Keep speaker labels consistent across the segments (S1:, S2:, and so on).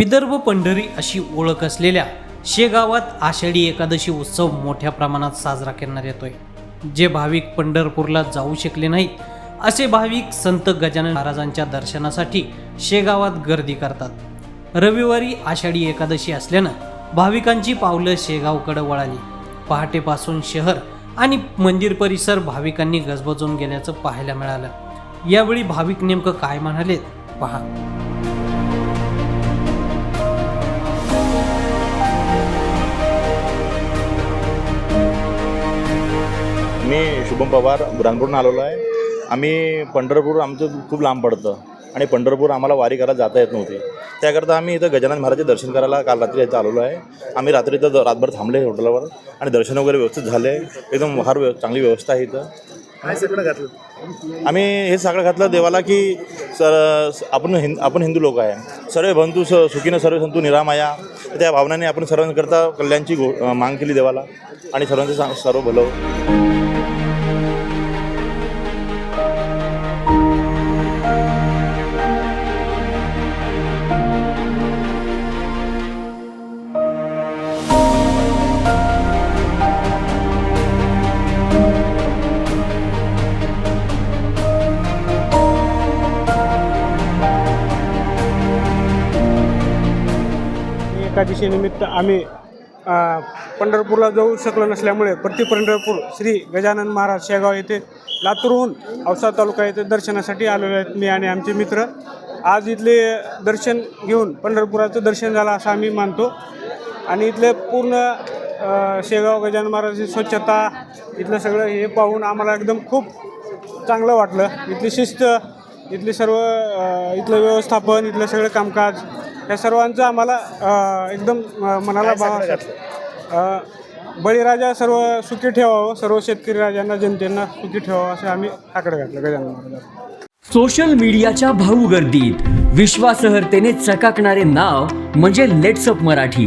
S1: विदर्भ पंढरी अशी ओळख असलेल्या शेगावात आषाढी एकादशी उत्सव मोठ्या प्रमाणात साजरा करण्यात येतोय. जे भाविक पंढरपूरला जाऊ शकले नाहीत असे भाविक संत गजानन महाराजांच्या दर्शनासाठी शेगावात गर्दी करतात. रविवारी आषाढी एकादशी असल्यानं भाविकांची पावलं शेगावकडे वळाली. पहाटेपासून शहर आणि मंदिर परिसर भाविकांनी गजबजून गेल्याचं पाहायला मिळालं. यावेळी भाविक नेमकं काय म्हणालेत पहा.
S2: मी शुभम पवार बुरानपूरनं आलेलो आहे. आम्ही पंढरपूर आमचं खूप लांब पडतं आणि पंढरपूर आम्हाला वारी करायला जाता येत नव्हती. त्याकरता आम्ही इथं गजानन महाराजचे दर्शन करायला काल रात्री इथं आलेलो आहे. आम्ही रात्री इथं रातभर थांबले हॉटेलवर आणि दर्शन वगैरे व्यवस्थित झाले. एकदम फार व्यव चांगली व्यवस्था आहे इथं.
S3: काय सगळं घातलं?
S2: आम्ही हे सगळं घातलं देवाला की सर आपण हिंद आपण हिंदू लोक आहे. सर्व बंधू स सुखीनं सर्व संतू निरामाया. त्या भावनाने आपण सर्वांकरता कल्याणची गो मांग केली देवाला. आणि सर्वांचं सर्व भलं हो.
S4: एकादशीनिमित्त आम्ही पंढरपूरला जाऊ शकलो नसल्यामुळे प्रति पंढरपूर श्री गजानन महाराज शेगाव येथे लातूरहून औसा तालुका येथे दर्शनासाठी आलेलो आहेत मी आणि आमचे मित्र. आज इथले दर्शन घेऊन पंढरपुराचं दर्शन झालं असं आम्ही मानतो. आणि इथले पूर्ण शेगाव गजानन महाराजांची स्वच्छता इथलं सगळं हे पाहून आम्हाला एकदम खूप चांगलं वाटलं. इथली शिस्त इथली सर्व इथलं व्यवस्थापन इथलं सगळं कामकाज या सर्वांचं आम्हाला अ, एकदम अ, मनाला भाव अ, बळीराजा सर्व सुखी ठेवावं सर्व शेतकरी राजांना जनतेना सुखी ठेवावं असं आम्ही ठाकडे घातलं गजानन महाराजांना.
S5: सोशल मीडियाच्या भाऊ गर्दीत विश्वासार्हतेने चकाकणारे नाव म्हणजे लेट्सअप मराठी.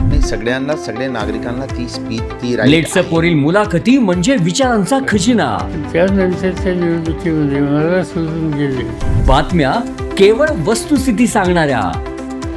S3: नाही सगळ्यांना सगळ्या नागरिकांना ती स्पीच ती right
S5: लेट्सअप
S3: आहे.
S5: वरील मुलाखती म्हणजे विचारांचा खजिना.
S6: त्यानंतरच्या निवडणुकीमध्ये मला सोडून गेले.
S5: बातम्या केवळ वस्तुस्थिती सांगणाऱ्या.